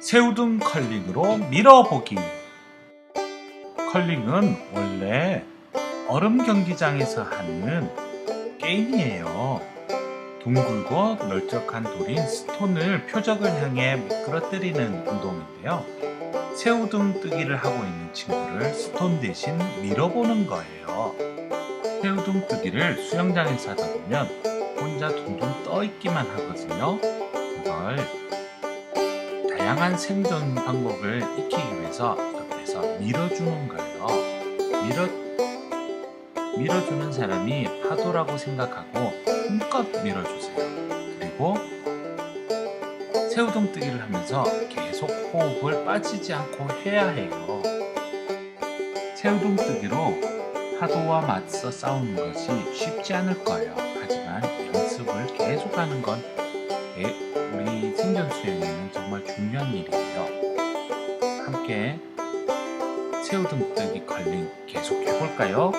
새우등 컬링으로 밀어보기. 컬링은 원래 얼음 경기장에서 하는 게임이에요. 둥글고 널쩍한 돌인 스톤을 표적을 향해 미끄러뜨리는 운동인데요. 새우등 뜨기를 하고 있는 친구를 스톤 대신 밀어보는 거예요. 새우등 뜨기를 수영장에서 하다 보면 혼자 둥둥 떠 있기만 하거든요. 이걸 다양한 생존 방법을 익히기 위해서 옆에서 밀어주는 거예요. 밀어 밀어주는 사람이 파도라고 생각하고 힘껏 밀어주세요. 그리고 새우등 뜨기를 하면서 계속 호흡을 빠지지 않고 해야 해요. 새우등 뜨기로 파도와 맞서 싸우는 것이 쉽지 않을 거예요. 하지만 연습을 계속하는 건 예, 우리 생전 수행에는 정말 중요한 일이에요. 함께 새우 등뜨기 걸린 계속 해볼까요?